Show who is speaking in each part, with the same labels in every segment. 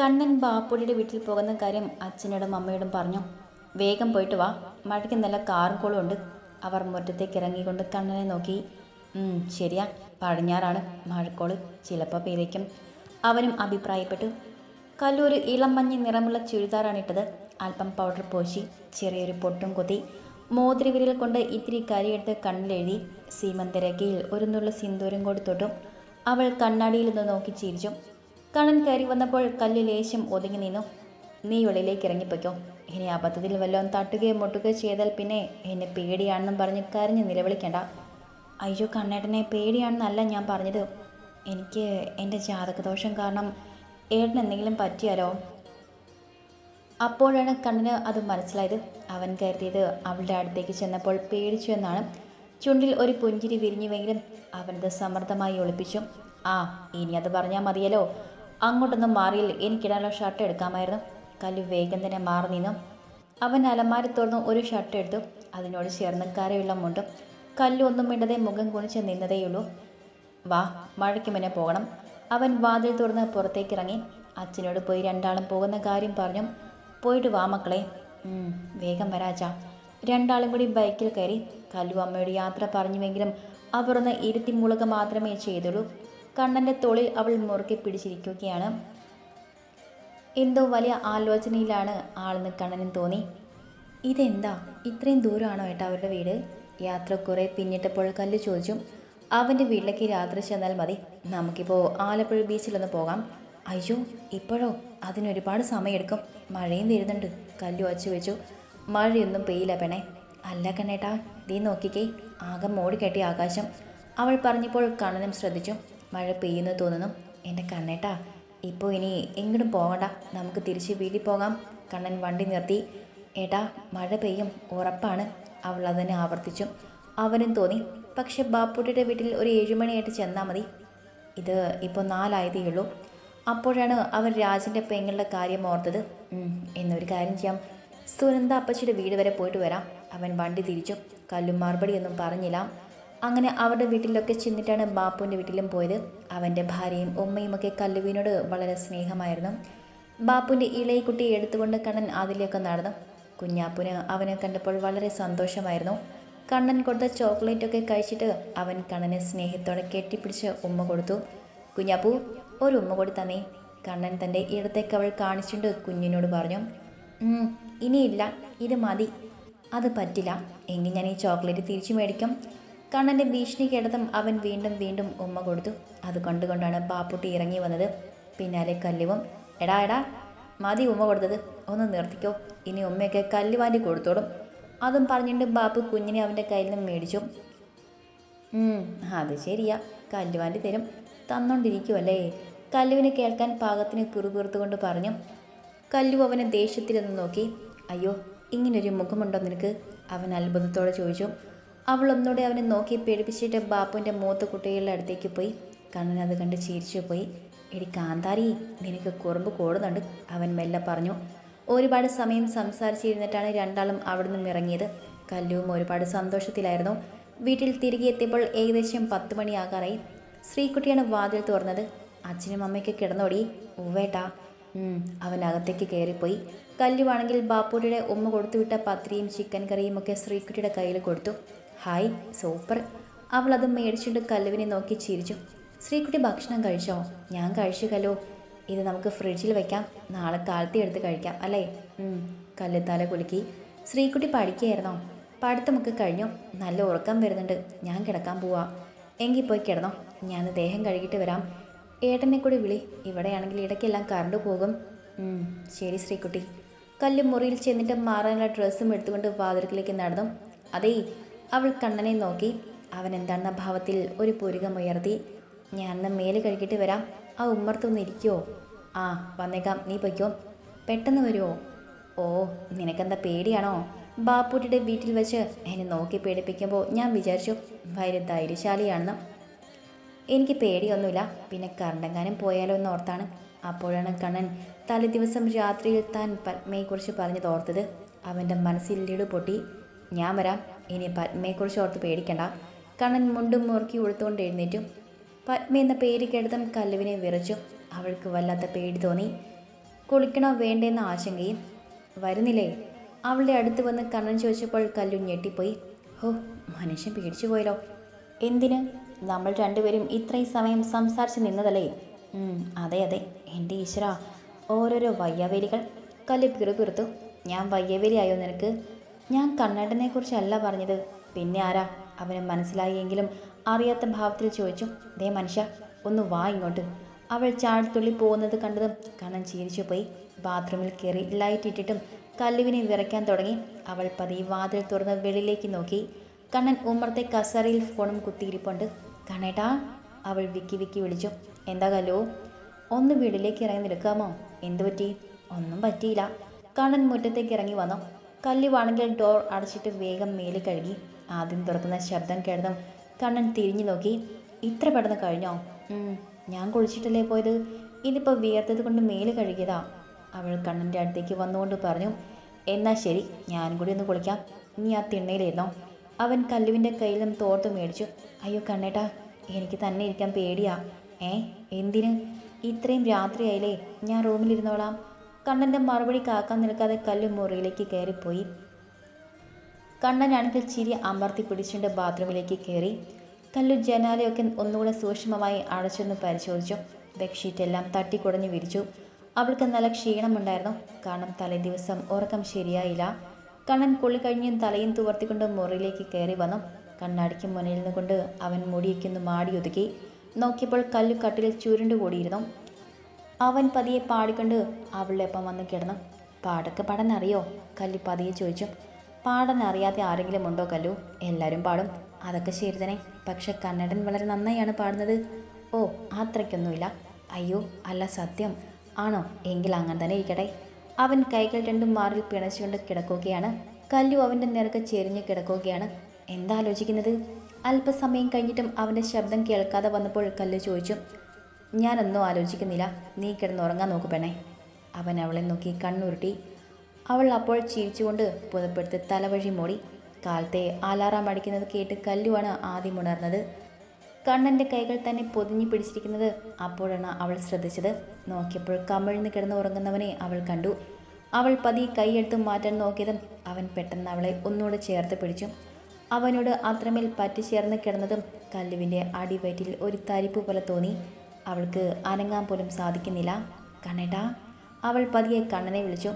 Speaker 1: കണ്ണൻ ബാപ്പുടിയുടെ വീട്ടിൽ പോകുന്ന കാര്യം അച്ഛനോടും അമ്മയോടും പറഞ്ഞു. വേഗം പോയിട്ട് വാ. മഴയ്ക്ക് നല്ല കാറും ഉണ്ട്. അവർ മുറ്റത്തേക്ക് ഇറങ്ങിക്കൊണ്ട് കണ്ണനെ നോക്കി. ശരിയാ. പടിഞ്ഞാറാണ് മഴക്കോൾ. ചിലപ്പോൾ പെയ്തേക്കും. അവനും അഭിപ്രായപ്പെട്ടു. കല്ലൂർ ഇളം മഞ്ഞ നിറമുള്ള ചുരിദാറാണ് ഇട്ടത്. അല്പം പൗഡർ പോശി ചെറിയൊരു പൊട്ടും കൊത്തി മോതിരവിരൽ കൊണ്ട് ഇത്തിരി കരിയെടുത്ത് കണ്ണിലെഴുതി സീമന്തരകയിൽ ഒരു നുള്ള സിന്ദൂരം കൂടി തൊട്ടു. അവൾ കണ്ണാടിയിൽ നിന്ന് നോക്കി ചിരിച്ചു. കണ്ണൻ കയറി വന്നപ്പോൾ കല്ല് ലേശം ഒതുങ്ങി നിന്നു. നീ വെളിയിലേക്ക് ഇറങ്ങിപ്പോയ്ക്കോ. ഇനി അബദ്ധത്തിൽ വല്ലതും തട്ടുകയോ മുട്ടുകയോ ചെയ്താൽ പിന്നെ എന്നെ പേടിയാണെന്നും പറഞ്ഞ് കരഞ്ഞ് നിലവിളിക്കണ്ട. അയ്യോ കണ്ണേട്ടനെ പേടിയാണെന്നല്ല ഞാൻ പറഞ്ഞത്. എനിക്ക് എന്റെ ജാതകദോഷം കാരണം ഏട്ടൻ എന്തെങ്കിലും പറ്റിയാലോ? അപ്പോഴാണ് കണ്ണിന് അത് മനസ്സിലായത്. അവൻ കരുതിയത് അവളുടെ അടുത്തേക്ക് ചെന്നപ്പോൾ പേടിച്ചു എന്നാണ്. ചുണ്ടിൽ ഒരു പുഞ്ചിരി വിരിഞ്ഞുവെങ്കിലും അവനത് സമർത്ഥമായി ഒളിപ്പിച്ചു. ആ ഇനി അത് പറഞ്ഞാൽ മതിയല്ലോ. അങ്ങോട്ടൊന്നും മാറിയില്ല. എനിക്കിടാനുള്ള ഷർട്ട് എടുക്കാമായിരുന്നു. കല്ലു വേഗം തന്നെ മാറി നിന്നു. അവൻ അലമാരി തുറന്ന് ഒരു ഷർട്ട് എടുത്തു. അതിനോട് ചേർന്ന് കരയുള്ള മുണ്ടും കല്ലു ഒന്നും മിണ്ടതെ മുഖം കുണിച്ച് നിന്നതേയുള്ളൂ. വാ മഴയ്ക്ക് മുന്നേ പോകണം. അവൻ വാതിൽ തുറന്ന് പുറത്തേക്ക് ഇറങ്ങി അച്ഛനോട് പോയി രണ്ടാളും പോകുന്ന കാര്യം പറഞ്ഞു പോയിട്ട് വാ മക്കളെ. "ഉം, വേഗം വരാച്ചാ രണ്ടാളും കൂടി ബൈക്കിൽ കയറി. കല്ലു അമ്മയോട് യാത്ര പറഞ്ഞുവെങ്കിലും അവർ ഒന്ന് ഇരുത്തി മുളക മാത്രമേ ചെയ്തുള്ളൂ. കണ്ണന്റെ തോളിൽ അവൾ മുറുക്കി പിടിച്ചിരിക്കുകയാണ്. എന്തോ വലിയ ആലോചനയിലാണ് ആളെന്ന് കണ്ണനും തോന്നി. ഇതെന്താ? ഇത്രയും ദൂരമാണോ ഏട്ടാ അവരുടെ വീട്? യാത്ര കുറെ പിന്നിട്ടപ്പോൾ കല്ല് ചോദിച്ചു. അവന്റെ വീട്ടിലേക്ക് രാത്രി ചെന്നാൽ മതി. നമുക്കിപ്പോൾ ആലപ്പുഴ ബീച്ചിലൊന്ന് പോകാം. അയ്യോ ഇപ്പോഴോ? അതിനൊരുപാട് സമയമെടുക്കും. മഴയും വരുന്നുണ്ട്. കല്ലു വച്ചു വെച്ചു. മഴയൊന്നും പെയ്യില്ല പെണേ അല്ല കണ്ണേട്ടാ നീ നോക്കിക്കേ. ആകെ മോടി കെട്ടി ആകാശം. അവൾ പറഞ്ഞപ്പോൾ കണ്ണനും ശ്രദ്ധിച്ചു. മഴ പെയ്യുന്നു തോന്നുന്നു. എന്റെ കണ്ണേട്ടാ ഇപ്പോൾ ഇനി എങ്ങോട്ടും പോകണ്ട നമുക്ക് തിരിച്ച് വീട്ടിൽ പോകാം. കണ്ണൻ വണ്ടി നിർത്തി. ഏട്ടാ മഴ പെയ്യും. ഉറപ്പാണ്. അവൾ അതിനെ ആവർത്തിച്ചു. അവനും തോന്നി പക്ഷെ ബാപ്പുട്ടിയുടെ വീട്ടിൽ ഒരു ഏഴുമണിയായിട്ട് ചെന്നാൽ മതി. ഇത് ഇപ്പോൾ നാലായതേ ഉള്ളൂ. അപ്പോഴാണ് അവൻ രാജന്റെ പെങ്ങളുടെ കാര്യം ഓർത്തത്. എന്നൊരു കാര്യം ചെയ്യാം. സുനന്ദ അപ്പച്ചിയുടെ വീട് വരെ പോയിട്ട് വരാം. അവൻ വണ്ടി തിരിച്ചു. കല്ലും മറുപടിയൊന്നും പറഞ്ഞില്ല. അങ്ങനെ അവരുടെ വീട്ടിലൊക്കെ ചെന്നിട്ടാണ് ബാപ്പുവിന്റെ വീട്ടിലും പോയത്. അവന്റെ ഭാര്യയും ഉമ്മയും ഒക്കെ കല്ലുവിനോട് വളരെ സ്നേഹമായിരുന്നു. ബാപ്പുവിന്റെ ഇളയ എടുത്തുകൊണ്ട് കണ്ണൻ അതിലേക്ക് നടന്നു. കുഞ്ഞാപ്പുന് അവനെ കണ്ടപ്പോൾ വളരെ സന്തോഷമായിരുന്നു. കണ്ണൻ കൊടുത്ത ചോക്ലേറ്റൊക്കെ കഴിച്ചിട്ട് അവൻ കണ്ണനെ സ്നേഹത്തോടെ കെട്ടിപ്പിടിച്ച് ഉമ്മ കൊടുത്തു. കുഞ്ഞാപ്പു ഒരു ഉമ്മ കൂടി തന്നേ കണ്ണൻ തന്റെ ഇടത്തേക്ക് അവൾ കാണിച്ചുകൊണ്ട് കുഞ്ഞിനോട് പറഞ്ഞു ഇനിയില്ല ഇത് മതി. അത് പറ്റില്ല. എങ്കിൽ ഞാൻ ഈ ചോക്ലേറ്റ് തിരിച്ചു മേടിക്കും. കണ്ണന്റെ ഭീഷണി കേട്ടതും അവൻ വീണ്ടും വീണ്ടും ഉമ്മ കൊടുത്തു. അത് കണ്ടുകൊണ്ടാണ് ബാപ്പുട്ടി ഇറങ്ങി വന്നത്. പിന്നാലെ കല്ലുവും എടാ എടാ മതി ഉമ്മ കൊടുത്തത്. ഒന്ന് നിർത്തിക്കോ. ഇനി ഉമ്മയൊക്കെ കല്ല് കൊടുത്തോടും അതും പറഞ്ഞിട്ട് ബാപ്പു കുഞ്ഞിനെ അവന്റെ കയ്യിൽ നിന്ന് മേടിച്ചു. അത് ശരിയാ. കല്ലുവാന്റെ തരും. തന്നോണ്ടിരിക്കുമല്ലേ കല്ലുവിനെ കേൾക്കാൻ പാകത്തിന് കുറുകുറുത്തുകൊണ്ട് പറഞ്ഞു. കല്ലു അവനെ ദേഷ്യത്തിലൊന്ന് നോക്കി. അയ്യോ ഇങ്ങനൊരു മുഖമുണ്ടോ നിനക്ക്? അവൻ അത്ഭുതത്തോടെ ചോദിച്ചു. അവൾ ഒന്നുകൂടെ അവനെ നോക്കി പേടിപ്പിച്ചിട്ട് ബാപ്പുവിന്റെ മൂത്ത കുട്ടികളുടെ അടുത്തേക്ക് പോയി. കണ്ണൻ അത് കണ്ട് ചിരിച്ചു പോയി. എടി കാന്താരി നിനക്ക് കുറമ്പ് കൂടുന്നുണ്ട് അവൻ മെല്ലെ പറഞ്ഞു. ഒരുപാട് സമയം സംസാരിച്ചിരുന്നിട്ടാണ് രണ്ടാളും അവിടെ നിന്നും ഇറങ്ങിയത്. കല്ലുവും ഒരുപാട് സന്തോഷത്തിലായിരുന്നു. വീട്ടിൽ തിരികെ എത്തിയപ്പോൾ ഏകദേശം പത്ത് മണിയാകാറായി. ശ്രീകുട്ടിയാണ് വാതിൽ തുറന്നത്. അച്ഛനും അമ്മയ്ക്ക് കിടന്നോടി ഉവേട്ടാ ഉം, അവൻ അകത്തേക്ക് കയറിപ്പോയി. കല്ലുവാണെങ്കിൽ ബാപ്പുട്ടിയുടെ ഉമ്മ കൊടുത്തുവിട്ട പത്രിയും ചിക്കൻ കറിയും ഒക്കെ ശ്രീകുട്ടിയുടെ കയ്യിൽ കൊടുത്തു. Hi super. അവൾ അത് മേടിച്ചിട്ട് കല്ലുവിനെ നോക്കി ചിരിച്ചു. ശ്രീക്കുട്ടി ഭക്ഷണം കഴിച്ചോ? ഞാൻ കഴിച്ചു കല്ലോ. ഇത് നമുക്ക് ഫ്രിഡ്ജിൽ വെക്കാം. നാളെ കാലത്തി എടുത്ത് കഴിക്കാം അല്ലേ? കല്ല് തല കുലുക്കി. ശ്രീകുട്ടി പഠിക്കുകയായിരുന്നോ? പഠിത്തമൊക്കെ കഴിഞ്ഞു. നല്ല ഉറക്കം വരുന്നുണ്ട്. ഞാൻ കിടക്കാൻ പോവാ. എങ്കിൽ പോയി കിടന്നോ. ഞാൻ ദേഹം കഴുകിയിട്ട് വരാം. ഏട്ടനെ കൂടി വിളി. ഇവിടെയാണെങ്കിൽ ഇടയ്ക്കെല്ലാം കറണ്ട് പോകും. ശരി ശ്രീക്കുട്ടി കല്ല് മുറിയിൽ ചെന്നിട്ട് മാറാനുള്ള ഡ്രസ്സും എടുത്തുകൊണ്ട് വാതിൽക്കിലേക്ക് നടന്നു. അതേ അവൾ കണ്ണനെ നോക്കി. അവൻ എന്താണെന്ന ഭാവത്തിൽ ഒരു പുരുകം ഉയർത്തി. ഞാൻ അന്ന് മേൽ കഴുകിയിട്ട് വരാം? ആ ഉമ്മർത്തൊന്ന് ഇരിക്കുമോ ആ വന്നേക്കാം. നീ പൊയ്ക്കോ. പെട്ടെന്ന് വരുമോ ഓ നിനക്കെന്താ പേടിയാണോ? ബാപ്പൂട്ടിയുടെ വീട്ടിൽ വെച്ച് എന്നെ നോക്കി പേടിപ്പിക്കുമ്പോൾ ഞാൻ വിചാരിച്ചു വൈരു ധൈര്യശാലിയാണെന്ന്. എനിക്ക് പേടിയൊന്നുമില്ല. പിന്നെ കറണ്ടെങ്ങാനും പോയാലോ എന്ന് ഓർത്താണ്. അപ്പോഴാണ് കണ്ണൻ തലേ ദിവസം രാത്രിയിൽ താൻ പത്മയെക്കുറിച്ച് പറഞ്ഞത് ഓർത്തത്. അവന്റെ മനസ്സിൽ ഇടു പൊട്ടി. ഞാൻ വരാം. ഇനി പത്മയെക്കുറിച്ച് ഓർത്ത് പേടിക്കണ്ട. കണ്ണൻ മുണ്ടും മുറുക്കി ഉടുത്തുകൊണ്ട് എഴുന്നേറ്റു. പത്മ എന്ന പേര് കേട്ടതും കല്ലുവിനെ വിറച്ചു. അവൾക്ക് വല്ലാത്ത പേടി തോന്നി. കുളിക്കണോ വേണ്ടെന്ന ആശങ്കയും വരുന്നില്ലേ? അവളുടെ അടുത്ത് വന്ന് കണ്ണൻ ചോദിച്ചപ്പോൾ കല്ലു ഞെട്ടിപ്പോയി. ഹോ മനുഷ്യൻ പേടിച്ചു പോയല്ലോ. എന്തിന്? നമ്മൾ രണ്ടുപേരും ഇത്രയും സമയം സംസാരിച്ച് നിന്നതല്ലേ? അതെ അതെ. എന്റെ ഈശ്വര. ഓരോരോ വയ്യാവേലികൾ. കല്ല് പിറുപിറുത്തു. ഞാൻ വയ്യവേലിയായോ നിനക്ക്? ഞാൻ കണ്ണേട്ടനെ കുറിച്ചല്ല പറഞ്ഞത്. പിന്നെ ആരാ? അവന് മനസ്സിലായെങ്കിലും അറിയാത്ത ഭാവത്തിൽ ചോദിച്ചു ദേ മനുഷ്യ ഒന്ന് വാ ഇങ്ങോട്ട്. അവൾ ചാടിത്തുള്ളി പോകുന്നത് കണ്ടതും കണ്ണൻ ചിരിച്ചു പോയി. ബാത്റൂമിൽ കയറി ലൈറ്റ് ഇട്ടിട്ടും കല്ലുവിനെ വിറയ്ക്കാൻ തുടങ്ങി. അവൾ പതിയെ വാതിൽ തുറന്ന് വെളിയിലേക്ക് നോക്കി. കണ്ണൻ ഉമ്മർത്തെ കസറിയിൽ ഫോണും കുത്തിയിരിപ്പുണ്ട്. കണ്ണേട്ടാ അവൾ വിക്കി വിക്കി വിളിച്ചു. എന്താ കല്ലോ? ഒന്ന് വീട്ടിലേക്ക് ഇറങ്ങി നിൽക്കാമോ? എന്തു പറ്റി? ഒന്നും പറ്റിയില്ല. കണ്ണൻ മുറ്റത്തേക്ക് ഇറങ്ങി വന്നു. കല്ലുവാണെങ്കിൽ ഡോർ അടച്ചിട്ട് വേഗം മേലെ കഴുകി. ആദ്യം തുറക്കുന്ന ശബ്ദം കേട്ടതും കണ്ണൻ തിരിഞ്ഞു നോക്കി. ഇത്ര പെട്ടെന്ന് കഴിഞ്ഞോ? ഞാൻ കുളിച്ചിട്ടല്ലേ പോയത്? ഇതിപ്പോൾ വിയർത്തത് കൊണ്ട് മേൽ കഴുകിയതാ. അവൾ കണ്ണന്റെ അടുത്തേക്ക് വന്നുകൊണ്ട് പറഞ്ഞു എന്നാൽ ശരി ഞാനും കൂടി ഒന്ന് കുളിക്കാം. നീ ആ തിണ്ണയിലിരുന്നോ. അവൻ കല്ലുവിന്റെ നിന്ന് തോർത്ത് മേടിച്ചു. അയ്യോ കണ്ണേട്ടാ എനിക്ക് തന്നെ ഇരിക്കാൻ പേടിയാ. ഏ എന്തിന്? ഇത്രയും രാത്രിയായില്ലേ ഞാൻ റൂമിലിരുന്നോളാം. കണ്ണന്റെ മറുപടി കാക്കാൻ നിൽക്കാതെ കല്ലു മുറിയിലേക്ക് കയറിപ്പോയി. കണ്ണനാണെങ്കിൽ ചിരി അമർത്തി പിടിച്ചുകൊണ്ട് ബാത്റൂമിലേക്ക് കയറി. കല്ലു ജനാലയൊക്കെ ഒന്നുകൂടെ സൂക്ഷ്മമായി അടച്ചൊന്ന് പരിശോധിച്ചു. ബെഡ്ഷീറ്റ് എല്ലാം തട്ടിക്കുടഞ്ഞു വിരിച്ചു. അവൾക്ക് നല്ല ക്ഷീണമുണ്ടായിരുന്നു. കാരണം തലേ ദിവസം ഉറക്കം ശരിയായില്ല. കണ്ണൻ കുളി കഴിഞ്ഞും തലയും തുവർത്തിക്കൊണ്ട് മുറിയിലേക്ക് കയറി വന്നു. കണ്ണാടിക്ക് മുന്നിൽ നിന്നുകൊണ്ട് അവൻ മുടിയൊക്കെ ഒന്ന് മാടിയൊതുക്കി. നോക്കിയപ്പോൾ കല്ലു കട്ടിലിൽ ചുരുണ്ടു കൂടിയിരുന്നു. അവൻ പതിയെ പാടിക്കൊണ്ട് അവളുടെ ഒപ്പം വന്ന് കിടന്നു. പാടൊക്കെ പാടാൻ അറിയോ കല്ലു പതിയെ ചോദിച്ചു. പാടാൻ അറിയാതെ ആരെങ്കിലും ഉണ്ടോ കല്ലു? എല്ലാവരും പാടും. അതൊക്കെ ശരി തന്നെ. പക്ഷെ കന്നഡൻ വളരെ നന്നായാണ് പാടുന്നത്. ഓ അത്രയ്ക്കൊന്നുമില്ല. അയ്യോ അല്ല സത്യം. ആണോ? എങ്കിൽ അങ്ങനെ തന്നെ ഇരിക്കട്ടെ. അവൻ കൈകൾ രണ്ടും മാറിൽ പിണച്ചുകൊണ്ട് കിടക്കുകയാണ്. കല്ലു അവന്റെ നിരക്ക് ചെരിഞ്ഞ് കിടക്കുകയാണ്. എന്താ ആലോചിക്കുന്നത്? അല്പസമയം കഴിഞ്ഞിട്ടും അവന്റെ ശബ്ദം കേൾക്കാതെ വന്നപ്പോൾ കല്ലു ചോദിച്ചു. ഞാനൊന്നും ആലോചിക്കുന്നില്ല. നീ കിടന്ന് ഉറങ്ങാൻ നോക്ക് പെണ്ണേ. അവൻ അവളെ നോക്കി കണ്ണുരുട്ടി. അവൾ അപ്പോൾ ചിരിച്ചുകൊണ്ട് പുതപ്പെടുത്ത് തലവഴി മൂടി. കാലത്തെ അലാറാം അടിക്കുന്നത് കേട്ട് കല്ലുവാണ് ആദ്യം ഉണർന്നത്. കണ്ണന്റെ കൈകൾ തന്നെ പൊതിഞ്ഞു പിടിച്ചിരിക്കുന്നത് അപ്പോഴാണ് അവൾ ശ്രദ്ധിച്ചത്. നോക്കിയപ്പോൾ കമിഴ്ന്ന് കിടന്ന് ഉറങ്ങുന്നവനെ അവൾ കണ്ടു. അവൾ പതി കൈയെടുത്ത് മാറ്റാൻ നോക്കിയതും അവൻ പെട്ടെന്ന് അവളെ ഒന്നുകൂടെ ചേർത്ത് പിടിച്ചു. അവനോട് അത്രമേൽ പറ്റിച്ചേർന്ന് കിടന്നതും കല്ലുവിന്റെ അടിവയറ്റിൽ ഒരു തരിപ്പ് പോലെ തോന്നി. അവൾക്ക് അനങ്ങാൻ പോലും സാധിക്കുന്നില്ല. കണ്ണേട്ടാ അവൾ പതിയെ കണ്ണനെ വിളിച്ചു.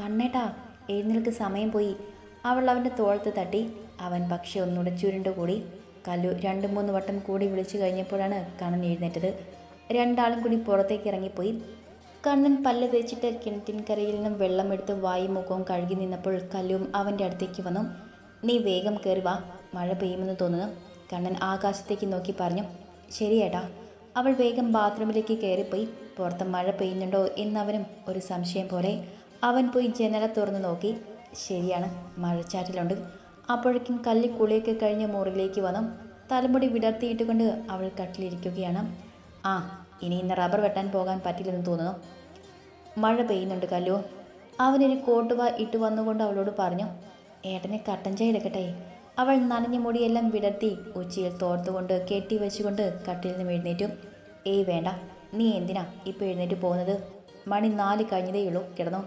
Speaker 1: കണ്ണേട്ടാ എഴുന്നേൽക്ക് സമയം പോയി. അവൾ അവന്റെ തോളത്ത് തട്ടി. അവൻ പക്ഷെ ഒന്നുകൂടെ ചുരുണ്ടുകൂടി. കല്ലു രണ്ട് മൂന്ന് വട്ടം കൂടി വിളിച്ചു കഴിഞ്ഞപ്പോഴാണ് കണ്ണൻ എഴുന്നേറ്റത്. രണ്ടാളും കൂടി പുറത്തേക്ക് ഇറങ്ങിപ്പോയി. കണ്ണൻ പല്ല് തേച്ചിട്ട് കിണറ്റിൻകരയിൽ നിന്നും വെള്ളമെടുത്ത് വായും മുഖവും കഴുകി നിന്നപ്പോൾ കല്ലും അവന്റെ അടുത്തേക്ക് വന്നു. നീ വേഗം കയറി വാ. മഴ പെയ്യുമെന്ന് തോന്നുന്നു. കണ്ണൻ ആകാശത്തേക്ക് നോക്കി പറഞ്ഞു. ശരിയേട്ടാ. അവൾ വേഗം ബാത്റൂമിലേക്ക് കയറിപ്പോയി. പുറത്ത് മഴ പെയ്യുന്നുണ്ടോ എന്നവനും ഒരു സംശയം പോലെ അവൻ പോയി ജനല തുറന്നു നോക്കി. ശരിയാണ് മഴച്ചാറ്റിലുണ്ട്. അപ്പോഴേക്കും കല്ലി കുളിയൊക്കെ കഴിഞ്ഞ് മുറിയിലേക്ക് വന്നു. തലമുടി വിടർത്തിയിട്ടുകൊണ്ട് അവൾ കട്ടിലിരിക്കുകയാണ്. ആ ഇനി ഇന്ന് റബ്ബർ വെട്ടാൻ പോകാൻ പറ്റില്ലെന്ന് തോന്നുന്നു. മഴ പെയ്യുന്നുണ്ട് കല്ലു. അവനൊരു കോട്ടുവ ഇട്ട് വന്നുകൊണ്ട് അവളോട് പറഞ്ഞു. ഏട്ടനെ കട്ടൻ ചായ എടുക്കട്ടെ. അവൾ നനഞ്ഞ മുടിയെല്ലാം വിടർത്തി ഉച്ചയിൽ തോർത്തുകൊണ്ട് കെട്ടി വെച്ചുകൊണ്ട് കട്ടിൽ നിന്ന് എഴുന്നേറ്റു. ഏയ് വേണ്ട നീ എന്തിനാ ഇപ്പോൾ എഴുന്നേറ്റ് പോകുന്നത്? മണി നാല് കഴിഞ്ഞതേയുള്ളൂ കിടന്നു?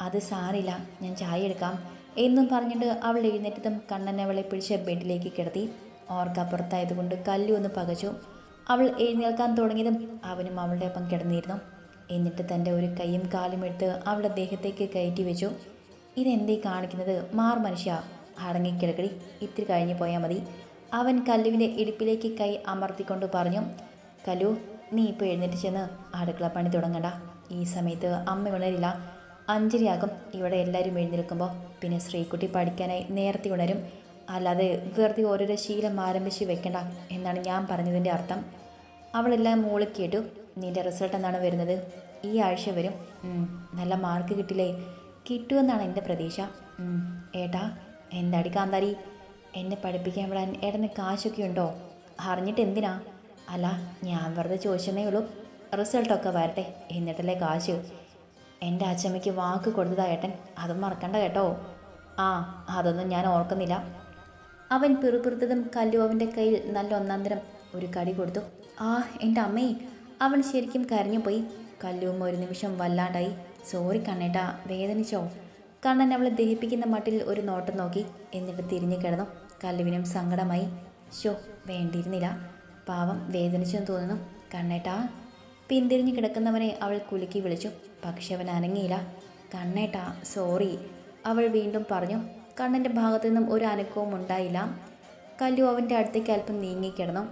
Speaker 1: അത് സാരില്ല ഞാൻ ചായ എടുക്കാം എന്നും പറഞ്ഞിട്ട് അവൾ എഴുന്നേറ്റതും കണ്ണനെ അവളെ പിടിച്ച് ബെഡിലേക്ക് കിടത്തി. ഓർക്കപ്പുറത്തായതുകൊണ്ട് കല്ലു ഒന്ന് പകച്ചു. അവൾ എഴുന്നേൽക്കാൻ തുടങ്ങിയതും അവനും അവളുടെ ഒപ്പം കിടന്നിരുന്നു. എന്നിട്ട് തന്റെ ഒരു കൈയും കാലും എടുത്ത് അവളുടെ ദേഹത്തേക്ക് കയറ്റി വെച്ചു. ഇതെന്തേ കാണിക്കുന്നത്? മാർ മനുഷ്യ അടങ്ങിക്കിടക്കടി ഇത്തിരി കഴിഞ്ഞ് പോയാൽ മതി. അവൻ കല്ലുവിന്റെ ഇടുപ്പിലേക്ക് കൈ അമർത്തിക്കൊണ്ട് പറഞ്ഞു കല്ലു നീ ഇപ്പോൾ എഴുന്നേറ്റ് ചെന്ന് അടുക്കള പണി തുടങ്ങണ്ട. ഈ സമയത്ത് അമ്മ ഉണരില്ല. അഞ്ചരയാകും ഇവിടെ എല്ലാവരും എഴുന്നേൽക്കുമ്പോൾ പിന്നെ ശ്രീകുട്ടി പഠിക്കാനായി നേരത്തെ ഉണരും. അല്ലാതെ വെറുതെ ഓരോരോ ശീലം ആരംഭിച്ച് വെക്കണ്ട എന്നാണ് ഞാൻ പറഞ്ഞതിന്റെ അർത്ഥം. അവളെല്ലാം മൂളി കേട്ടു. നിന്റെ റിസൾട്ട് എന്നാണ് വരുന്നത്? ഈ ആഴ്ച വരും. നല്ല മാർക്ക് കിട്ടില്ലേ? കിട്ടുമെന്നാണ് എന്റെ പ്രതീക്ഷ. ഏട്ടാ എന്താടി കാന്താരി? എന്നെ പഠിപ്പിക്കാൻ വിടാൻ ഏട്ടന് കാശൊക്കെ ഉണ്ടോ? അറിഞ്ഞിട്ട് എന്തിനാ? അല്ല ഞാൻ വെറുതെ ചോദിച്ചെന്നേ ഉള്ളൂ. റിസൾട്ടൊക്കെ വരട്ടെ എന്നിട്ടല്ലേ കാശ്? എന്റെ അച്ഛമ്മയ്ക്ക് വാക്ക് കൊടുത്തതാ ഏട്ടൻ. അതും മറക്കണ്ട കേട്ടോ. ആ അതൊന്നും ഞാൻ ഓർക്കുന്നില്ല. അവൻ പിറുപിറുത്തതും കല്ലു അവന്റെ കയ്യിൽ നല്ല ഒന്നാന്തരം ഒരു കടി കൊടുത്തു. ആ എന്റെ അമ്മേ. അവൻ ശരിക്കും കരഞ്ഞു പോയി കല്ലുവും ഒരു നിമിഷം വല്ലാണ്ടായി. സോറി കണ്ണേട്ടാ വേദനിച്ചോ? കണ്ണൻ അവളെ ദഹിപ്പിക്കുന്ന മട്ടിൽ ഒരു നോട്ടം നോക്കി എന്നിട്ട് തിരിഞ്ഞു കിടന്നു. കല്ലുവിനും സങ്കടമായി. ഷോ വേണ്ടിയിരുന്നില്ല. പാവം വേദനിച്ചെന്ന് തോന്നുന്നു. കണ്ണേട്ടാ. പിന്തിരിഞ്ഞു കിടക്കുന്നവനെ അവൾ കുലുക്കി വിളിച്ചു. പക്ഷെ അവൻ അനങ്ങിയില്ല. കണ്ണേട്ടാ സോറി. അവൾ വീണ്ടും പറഞ്ഞു. കണ്ണന്റെ ഭാഗത്തു നിന്നും ഒരു അനക്കവും ഉണ്ടായില്ല. കല്ലു അവന്റെ അടുത്തേക്ക് അല്പം നീങ്ങിക്കിടന്നു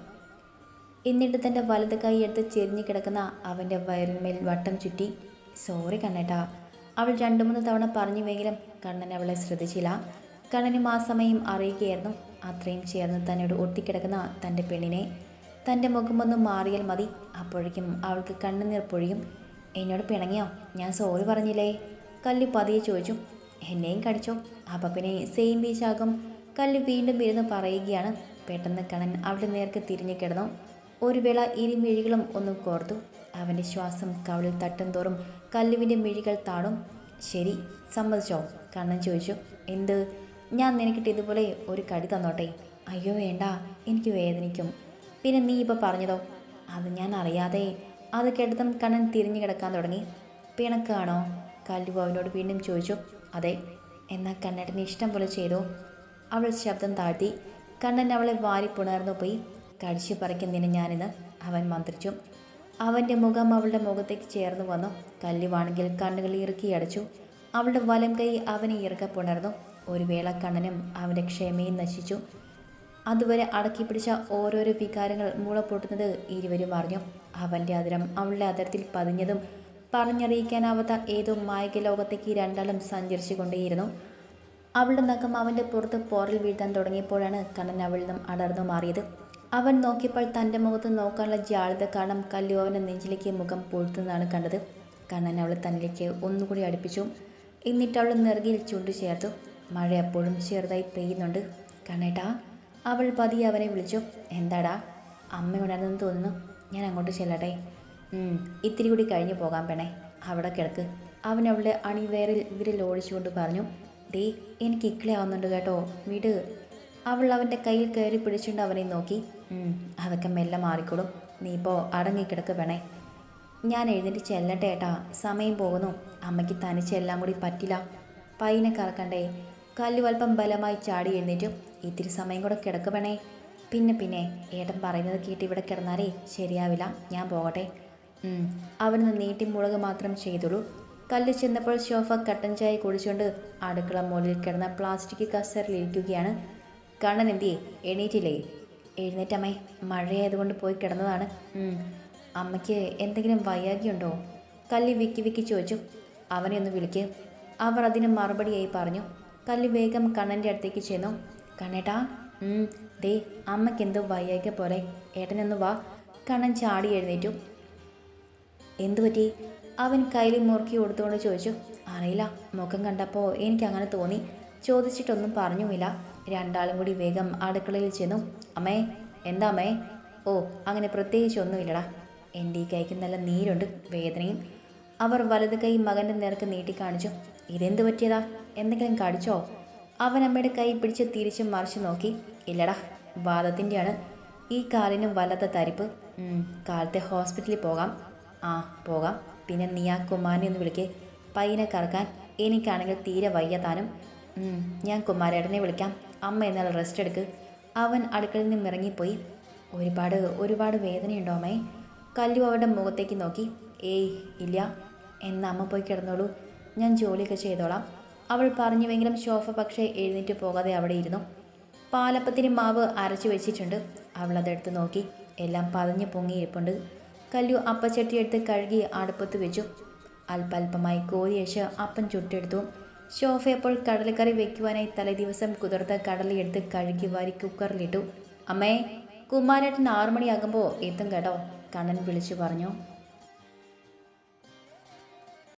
Speaker 1: എന്നിട്ട് തന്റെ വലത് കൈ എടുത്ത് ചെരിഞ്ഞു കിടക്കുന്ന അവന്റെ വയറിന്മേൽ വട്ടം ചുറ്റി. സോറി കണ്ണേട്ടാ. അവൾ രണ്ടു മൂന്ന് തവണ പറഞ്ഞുവെങ്കിലും കണ്ണൻ അവളെ ശ്രദ്ധിച്ചില്ല. കണ്ണനും ആ സമയം അറിയുകയായിരുന്നു. അത്രയും ചേർന്ന് തന്നോട് ഒട്ടിക്കിടക്കുന്ന തന്റെ പെണ്ണിനെ. തന്റെ മുഖമൊന്ന് മാറിയാൽ മതി. അപ്പോഴേക്കും അവൾക്ക് കണ്ണുനീർ പൊഴിയും. എന്നോട് പിണങ്ങിയോ? ഞാൻ സോറി പറഞ്ഞില്ലേ? കല്ലു പതിയെ ചോദിച്ചു. എന്നെയും കടിച്ചോ? അപ്പം പിന്നെ സെയിം വീശാകും കല്ലു വീണ്ടും ഇരുന്ന് പറയുകയാണ്. പെട്ടെന്ന് കണ്ണൻ അവളുടെ നേർക്ക് തിരിഞ്ഞു കിടന്നു. ഒരു വേള ഇരുമിഴികളും ഒന്ന് കോർത്തു. അവന്റെ ശ്വാസം കവളിൽ തട്ടും തോറും കല്ലുവിന്റെ മിഴികൾ താടും ശരി സമ്മതിച്ചോ? കണ്ണൻ ചോദിച്ചു. എന്ത്? ഞാൻ നിനക്കിട്ട് ഇതുപോലെ ഒരു കടി തന്നോട്ടെ? അയ്യോ വേണ്ട എനിക്ക് വേദനിക്കും. പിന്നെ നീ ഇപ്പോൾ പറഞ്ഞതോ? അത് ഞാൻ അറിയാതെ. അത് കേട്ടതും കണ്ണൻ തിരിഞ്ഞു കിടക്കാൻ തുടങ്ങി. പിണക്കാണോ? കല്ലു അവനോട് വീണ്ടും ചോദിച്ചു. അതെ. എന്നാൽ കണ്ണേട്ടന് ഇഷ്ടം പോലെ ചെയ്തു. അവൾ ശബ്ദം താഴ്ത്തി. കണ്ണൻ അവളെ വാരി പുണർന്നു പോയി കടിച്ചു പറിക്കുന്നതിന് ഞാനിന്ന് അവൻ മന്ത്രിച്ചു. അവന്റെ മുഖം അവളുടെ മുഖത്തേക്ക് ചേർന്ന് വന്നു. കല്ലുവാണെങ്കിൽ കണ്ണുകൾ ഇറുക്കി അടച്ചു. അവളുടെ വലം കൈ അവനെ ഇറുക്കെ പുണർന്നു. ഒരു വേള കണ്ണനും അവന്റെ ക്ഷമയും നശിച്ചു. അതുവരെ അടക്കി പിടിച്ച ഓരോരോ വികാരങ്ങൾ മുള പൊട്ടുന്നത് ഇരുവരും അറിഞ്ഞു. അവന്റെ അതിരം അവളുടെ അതിരത്തിൽ പതിഞ്ഞതും പറഞ്ഞറിയിക്കാനാവാത്ത ഏതോ മായക ലോകത്തേക്ക് രണ്ടാളും സഞ്ചരിച്ചു കൊണ്ടേയിരുന്നു അവളുടെ നഖം അവന്റെ പുറത്ത് പോറിൽ വീഴ്ത്താൻ തുടങ്ങിയപ്പോഴാണ് കണ്ണൻ അവളിൽ നിന്നും അടർന്നു മാറിയത്. അവൻ നോക്കിയപ്പോൾ തന്റെ മുഖത്ത് നോക്കാനുള്ള ജാളിത കാരണം കല്ലു അവന്റെ നെഞ്ചിലേക്ക് മുഖം പൊഴുത്തുന്നതാണ് കണ്ടത്. കണ്ണൻ അവൾ തന്നിലേക്ക് ഒന്നുകൂടി അടുപ്പിച്ചു. എന്നിട്ട് അവൾ നെറുകിയിൽ ചുണ്ടു ചേർത്തു. മഴ എപ്പോഴും ചെറുതായി പെയ്യുന്നുണ്ട്. കണ്ണേട്ടാ അവൾ പതിയെ അവനെ വിളിച്ചു. എന്താടാ അമ്മ ഉണർന്നെന്ന് തോന്നുന്നു. ഞാൻ അങ്ങോട്ട് ചെല്ലട്ടെ. ഇത്തിരി കൂടി കഴിഞ്ഞു പോകാൻ പെണേ അവിടെ കിടക്ക്. അവൻ അവളുടെ അണിവേറിൽ വിരൽ ഓടിച്ചുകൊണ്ട് പറഞ്ഞു. ഡേ എനിക്ക് ഇക്കളി ആവുന്നുണ്ട് കേട്ടോ. വിട്. അവൾ അവന്റെ കയ്യിൽ കയറി പിടിച്ചുകൊണ്ട് അവനെ നോക്കി. "ഉം, അതൊക്കെ മെല്ലെ മാറിക്കോളും നീ ഇപ്പോൾ അടങ്ങിക്കിടക്ക് വേണേ ഞാൻ എഴുന്നേറ്റ് ചെല്ലട്ടെ ഏട്ടാ. സമയം പോകുന്നു. അമ്മയ്ക്ക് തനിച്ചെല്ലാം കൂടി പറ്റില്ല. പൈനെ കറക്കണ്ടേ. കല്ലുവൽപ്പം ബലമായി ചാടി എഴുന്നേറ്റും. ഇത്തിരി സമയം കൂടെ കിടക്ക് വേണേ പിന്നെ പിന്നെ ഏട്ടൻ പറയുന്നത് കേട്ട് ഇവിടെ കിടന്നാലേ ശരിയാവില്ല. ഞാൻ പോകട്ടെ. അവനൊന്ന് നീട്ടി മുളക് മാത്രം ചെയ്തുള്ളൂ. കല്ല് ചെന്നപ്പോൾ ഷോഫ കട്ടൻ ചായ കുടിച്ചുകൊണ്ട് അടുക്കള മുകളിൽ കിടന്ന പ്ലാസ്റ്റിക് കസറിലിരിക്കുകയാണ് കണ്ണൻ എന്തിയേ എണീറ്റില്ലേ? എഴുന്നേറ്റമ്മേ മഴയായതുകൊണ്ട് പോയി കിടന്നതാണ്. അമ്മയ്ക്ക് എന്തെങ്കിലും വയ്യാകിയുണ്ടോ കല്ലി വിക്കി വിക്കി ചോദിച്ചു. അവനെ ഒന്ന് വിളിക്ക്. അവർ അതിന് മറുപടിയായി പറഞ്ഞു. കല്ലി വേഗം കണ്ണന്റെ അടുത്തേക്ക് ചെന്നു. കണ്ണേട്ടാ ദേ അമ്മയ്ക്ക് എന്തോ വയ്യാകിയ പോലെ ഏട്ടനൊന്ന് വാ. കണ്ണൻ ചാടി എഴുന്നേറ്റു. എന്തു പറ്റി? അവൻ കയ്യിൽ മുറുക്കി കൊടുത്തുകൊണ്ട് ചോദിച്ചു. അറിയില്ല മുഖം കണ്ടപ്പോൾ എനിക്കങ്ങനെ തോന്നി. ചോദിച്ചിട്ടൊന്നും പറഞ്ഞുമില്ല. രണ്ടാളും കൂടി വേഗം അടുക്കളയിൽ ചെന്നു. അമ്മേ എന്താ അമ്മേ? ഓ അങ്ങനെ പ്രത്യേകിച്ച് ഒന്നുമില്ലടാ. എന്റെ ഈ കൈക്ക് നല്ല നീരുണ്ട് വേദനയും. അവർ വലത് കൈ മകന്റെ നേർക്ക് നീട്ടി കാണിച്ചു. ഇതെന്ത് പറ്റിയതാ? എന്തെങ്കിലും കടിച്ചോ? അവൻ അമ്മയുടെ കൈ പിടിച്ച് തിരിച്ച് മറിച്ച് നോക്കി. ഇല്ലടാ വാദത്തിന്റെയാണ്. ഈ കാലിനും വല്ലാത്ത തരിപ്പ്. കാലത്തെ ഹോസ്പിറ്റലിൽ പോകാം. ആ പോകാം. പിന്നെ നീ ആ കുമാരനെ ഒന്ന് വിളിക്കേ. പയ്യനെ കറക്കാൻ എനിക്കാണെങ്കിൽ തീരെ വയ്യ താനും. ഞാൻ കുമാരേട്ടനെ വിളിക്കാം. അമ്മ എന്നാൽ റെസ്റ്റ് എടുക്ക്. അവൻ അടുക്കളയിൽ നിന്നും ഇറങ്ങിപ്പോയി. ഒരുപാട് ഒരുപാട് വേദനയുണ്ടോ അമ്മേ? കല്ലു അവരുടെ മുഖത്തേക്ക് നോക്കി. ഏയ് ഇല്ല. എന്നാ അമ്മ പോയി കിടന്നോളൂ. ഞാൻ ജോലിയൊക്കെ ചെയ്തോളാം. അവൾ പറഞ്ഞുവെങ്കിലും ശോഭ പക്ഷേ എഴുന്നേറ്റ് പോകാതെ അവിടെ ഇരുന്നു. പാലപ്പത്തിന് മാവ് അരച്ചു വെച്ചിട്ടുണ്ട്. അവൾ അതെടുത്ത് നോക്കി. എല്ലാം പതഞ്ഞു പൊങ്ങിയിരിപ്പുണ്ട് കല്ലു അപ്പച്ചട്ടി എടുത്ത് കഴുകി അടുപ്പത്ത് വെച്ചു. അല്പല്പമായി കോരിയച്ച് അപ്പൻ ചുട്ടെടുത്തു. ശോഭയപ്പോൾ കടലക്കറി വെക്കുവാനായി തലേദിവസം കുതിർത്ത കടലയെടുത്ത് കഴുകി വാരി കുക്കറിലിട്ടു. അമ്മേ കുമാരേട്ടൻ ആറുമണിയാകുമ്പോൾ എത്തും കേട്ടോ കണ്ണൻ വിളിച്ചു പറഞ്ഞു.